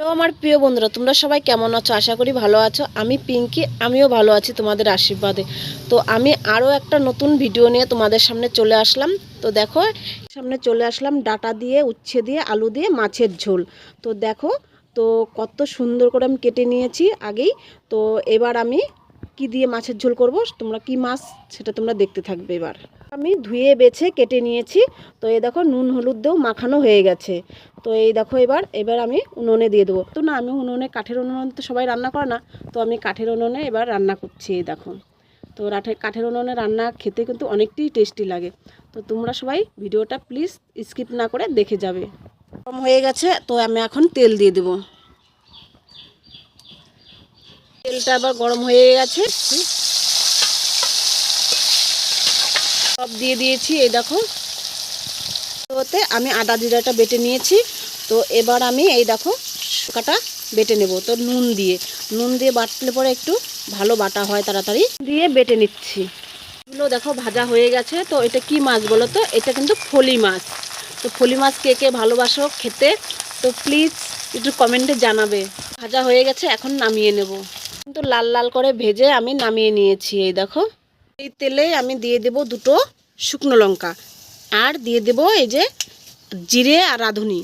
Hello আমার প্রিয় বন্ধুরা, তোমরা সবাই কেমন আছো? আশা করি ভালো আছো। আমি পিঙ্কি, আমিও ভালো আছি তোমাদের আশীর্বাদে। তো আমি আরও একটা নতুন ভিডিও নিয়ে তোমাদের সামনে চলে আসলাম। তো দেখো, সামনে চলে আসলাম ডাটা দিয়ে, উচ্ছে দিয়ে, আলু দিয়ে, মাছের ঝোল। তো দেখো, তো কত সুন্দর করে আমি কেটে নিয়েছি আগেই। তো এবার আমি কি দিয়ে মাছের ঝোল করব, তোমরা কি মাছ সেটা তোমরা দেখতে থাকবে এবার। আমি ধুয়ে, বেছে, কেটে নিয়েছি। তো এই দেখো নুন, হলুদ দিয়েও মাখানো হয়ে গেছে। তো এই দেখো এবার এবার আমি উনুনে দিয়ে দেবো। তো না, আমি উনুনে, কাঠের উনুনে তো সবাই রান্না করে না। তো আমি কাঠের উনুনে এবার রান্না করছি এই দেখো। তো রাঠে, কাঠের উনুনে রান্না খেতে কিন্তু অনেকটাই টেস্টি লাগে। তো তোমরা সবাই ভিডিওটা প্লিজ স্কিপ না করে দেখে যাবে। কম হয়ে গেছে, তো আমি এখন তেল দিয়ে দেবো। তেলটা আবার গরম হয়ে গেছে। সব দিয়ে দিয়েছি, এই দেখো। ওতে আমি আদা জিরাটা বেটে নিয়েছি। তো এবার আমি এই দেখো শুকাটা বেটে নেব। তো নুন দিয়ে নুন দিয়ে বাটলে পরে একটু ভালো বাটা হয় তাড়াতাড়ি। দিয়ে বেটে নিচ্ছি। এগুলো দেখো ভাজা হয়ে গেছে। তো এটা কি মাছ বলো তো? এটা কিন্তু ফলি মাছ। তো ফলি মাছ কে কে ভালোবাসো খেতে, তো প্লিজ একটু কমেন্টে জানাবে। ভাজা হয়ে গেছে, এখন নামিয়ে নেব। কিন্তু লাল লাল করে ভেজে আমি নামিয়ে নিয়েছি, এই দেখো। এই তেলে আমি দিয়ে দেব দুটো শুকনো লঙ্কা আর দিয়ে দেব এই যে জিরে আর রাঁধুনি।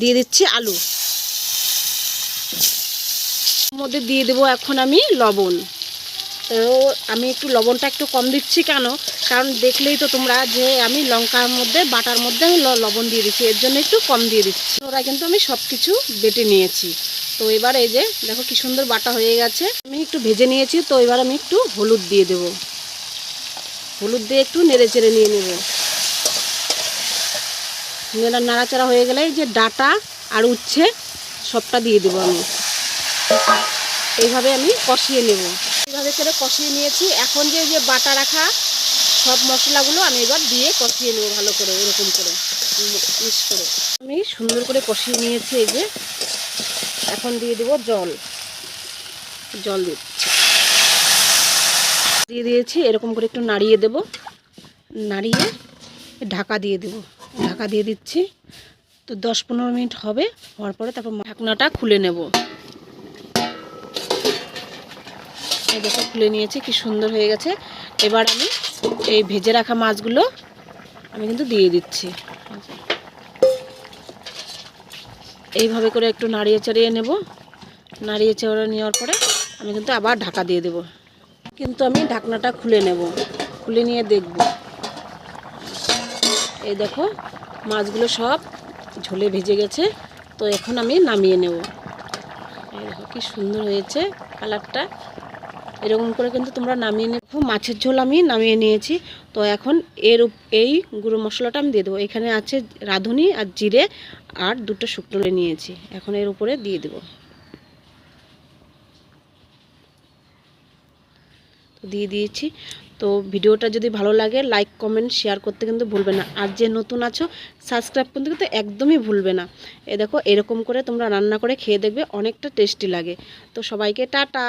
দিয়ে দিচ্ছি আলু। মধ্যে দিয়ে দেবো এখন আমি লবণ। তো আমি একটু লবণটা একটু কম দিচ্ছি কেন? কারণ দেখলেই তো তোমরা যে আমি লঙ্কার মধ্যে, বাটার মধ্যে আমি লবণ দিয়ে দিচ্ছি, এর জন্য একটু কম দিয়ে দিচ্ছি। ওরা কিন্তু আমি সব কিছু বেটে নিয়েছি। তো এবার এই যে, দেখো কি সুন্দর বাটা হয়ে গেছে। আমি একটু ভেজে নিয়েছি, তো এবার আমি একটু হলুদ দিয়ে দেবো। হলুদ দিয়ে একটু নেড়ে চেড়ে নিয়ে নেব। নেড়া নাড়াচাড়া হয়ে গেলে যে ডাটা আর উচ্ছে, সবটা দিয়ে দেবো আমি। এইভাবে আমি কষিয়ে নেব। এইভাবে করে কষিয়ে নিয়েছি। এখন যে যে বাটা রাখা সব মশলাগুলো আমি এবার দিয়ে কষিয়ে নেব ভালো করে এরকম করে মিক্স করে। আমি সুন্দর করে কষিয়ে নিয়েছি এই যে। এখন দিয়ে দেবো জল। জল দিচ্ছি। দিয়ে দিয়েছি, এরকম করে একটু নাড়িয়ে দেব। নাড়িয়ে ঢাকা দিয়ে দেব। ঢাকা দিয়ে দিচ্ছি। তো দশ পনেরো মিনিট হবে, হওয়ার পরে তারপর ঢাকনাটা খুলে নেব। দেখো, খুলে নিয়েছি, কি সুন্দর হয়ে গেছে। এবার আমি এই ভেজে রাখা মাছগুলো আমি কিন্তু দিয়ে দিচ্ছি। এইভাবে করে একটু নাড়িয়ে চাড়িয়ে নেব। নাড়িয়ে চাড়িয়ে নেওয়ার পরে আমি কিন্তু আবার ঢাকা দিয়ে দেব। কিন্তু আমি ঢাকনাটা খুলে নেব, খুলে নিয়ে দেখব। এই দেখো, মাছগুলো সব ঝোলে ভেজে গেছে, তো এখন আমি নামিয়ে নেব। এই দেখো কি সুন্দর হয়েছে কালারটা। এরকম করে কিন্তু তোমরা নামিয়ে নেব মাছের ঝোল আমি নামিয়ে নিয়েছি। তো এখন এর এই গুঁড়ো মশলাটা আমি দিয়ে দেবো। এখানে আছে রাঁধুনি আর জিরে আর দুটো শুকনো নিয়েছি। এখন এর উপরে দিয়ে দেবো। দিয়ে দিয়েছি। তো ভিডিওটা যদি ভালো লাগে লাইক কমেন্ট শেয়ার করতে কিন্তু ভুলবে না। আর যে নতুন আছো সাবস্ক্রাইব করতে কিন্তু একদমই ভুলবে না। এ দেখো, এরকম করে তোমরা রান্না করে খেয়ে দেখবে, অনেকটা টেস্টি লাগে। তো সবাইকে টাটা!